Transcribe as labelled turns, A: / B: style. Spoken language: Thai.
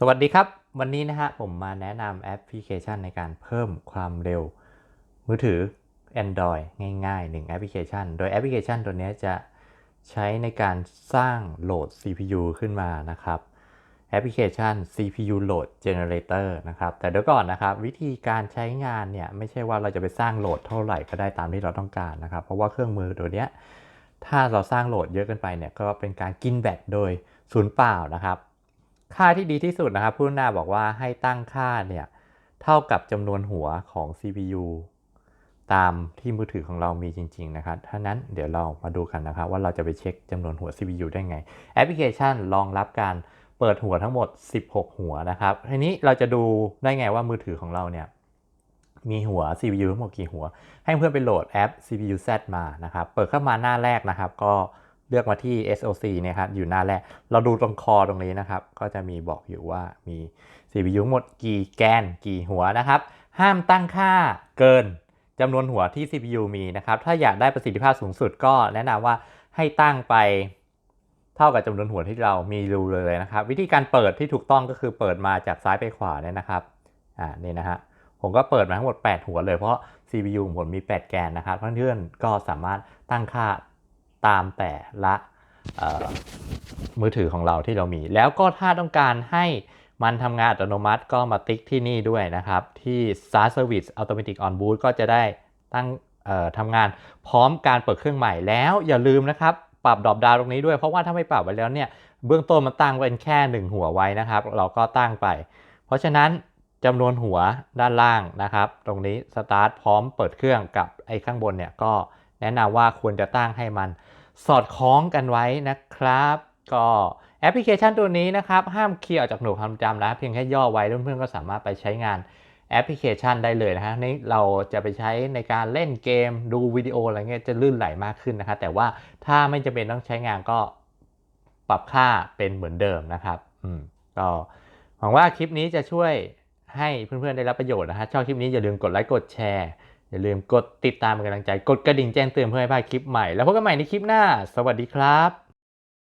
A: สวัสดีครับ วันนี้นะฮะผมมาแนะนำแอปพลิเคชันในการเพิ่มความเร็ว มือถือ Android ง่ายๆ1แอปพลิเคชัน โดยแอปพลิเคชันตัวนี้จะใช้ในการสร้างโหลด CPU ขึ้นมานะครับแอปพลิเคชัน CPU Load Generator นะครับ แต่เดี๋ยวก่อนนะครับ วิธีการใช้งานเนี่ยไม่ใช่ว่าเราจะไปสร้างโหลดเท่าไหร่ก็ได้ตามที่เราต้องการนะครับ เพราะว่าเครื่องมือตัวเนี้ยถ้าเราสร้างโหลดเยอะเกินไปเนี่ยก็เป็นการกินแบตโดยศูนย์เปล่านะครับ ค่าที่ดีที่สุดนะครับผู้หน้าบอกว่าให้ตั้งค่าเนี่ยเท่ากับจำนวนหัวของ CPU ตามที่มือถือของเรามีจริง ๆ นะครับถ้านั้นเดี๋ยวเรามาดูกันนะครับ ว่าเราจะไปเช็คจำนวนหัว CPU ได้ไง แอปพลิเคชันรองรับการเปิดหัวทั้งหมด 16 หัวนะครับ ทีนี้เราจะดูได้ไงว่ามือถือของเราเนี่ยมีหัว CPU ทั้งหมดกี่หัว ให้เพื่อนไปโหลดแอป CPU Z มานะครับ เปิดเข้ามาหน้าแรกนะครับ ก็ เลือกมาที่ SOC เนี่ยครับอยู่หน้าแรก เราดูตรงคอตรงนี้นะครับ ก็จะมีบอกอยู่ว่ามี CPU หมดกี่แกนกี่หัวนะครับ ห้ามตั้งค่าเกินจำนวนหัวที่ CPU มีนะครับ ถ้าอยากได้ประสิทธิภาพสูงสุดก็แนะนำว่าให้ตั้งไปเท่ากับจำนวนหัวที่เรามีรูเลยนะครับ วิธีการเปิดที่ถูกต้องก็คือเปิดมาจากซ้ายไปขวาเนี่ยนะครับอ่านี่นะฮะผมก็เปิดมาทั้งหมด 8 หัวเลยเพราะ CPU ผมมี 8 แกนนะครับเพื่อนๆก็สามารถตั้งค่า ตามแต่ละมือถือของเราที่เรามี แล้วก็ถ้าต้องการให้มันทำงานอัตโนมัติก็มาติ๊กที่นี่ด้วยนะครับ ที่ Start Service Automatic On Boot ก็จะได้ตั้งทำงานพร้อมการเปิดเครื่องใหม่แล้วอย่าลืมนะครับ ปรับดรอปดาวตรงนี้ด้วยเพราะว่าถ้าไม่ปรับไว้แล้วเนี่ยเบื้องต้นมันตั้งเป็นแค่ 1 หัวไว้นะครับ เราก็ตั้งไป เพราะฉะนั้นจำนวนหัวด้านล่างนะครับ ตรงนี้สตาร์ทพร้อมเปิดเครื่องกับไอ้ข้างบนเนี่ยก็ แนะนำว่าควรจะตั้งให้มันสอดคล้องกันไว้นะครับ ก็แอปพลิเคชันตัวนี้นะครับ ห้ามเคลียร์ออกจากหน่วยความจำนะเพียงแค่ย่อไว้เพื่อนๆก็สามารถไปใช้งานแอปพลิเคชันได้เลยนะฮะนี่เราจะไปใช้ในการเล่นเกมดูวิดีโออะไรเงี้ยจะลื่นไหลมากขึ้นนะครับแต่ว่าถ้าไม่จำเป็นต้องใช้งานก็ปรับค่าเป็นเหมือนเดิมนะครับอืมก็หวังว่าคลิปนี้จะช่วยให้เพื่อนๆได้รับประโยชน์นะฮะชอบคลิปนี้อย่าลืมกดไลค์กดแชร์ อย่าลืมกดติดตามเป็นกำลังใจ กดกระดิ่งแจ้งเตือนเพื่อให้พลาดคลิปใหม่ แล้วพบกันใหม่ในคลิปหน้า สวัสดีครับ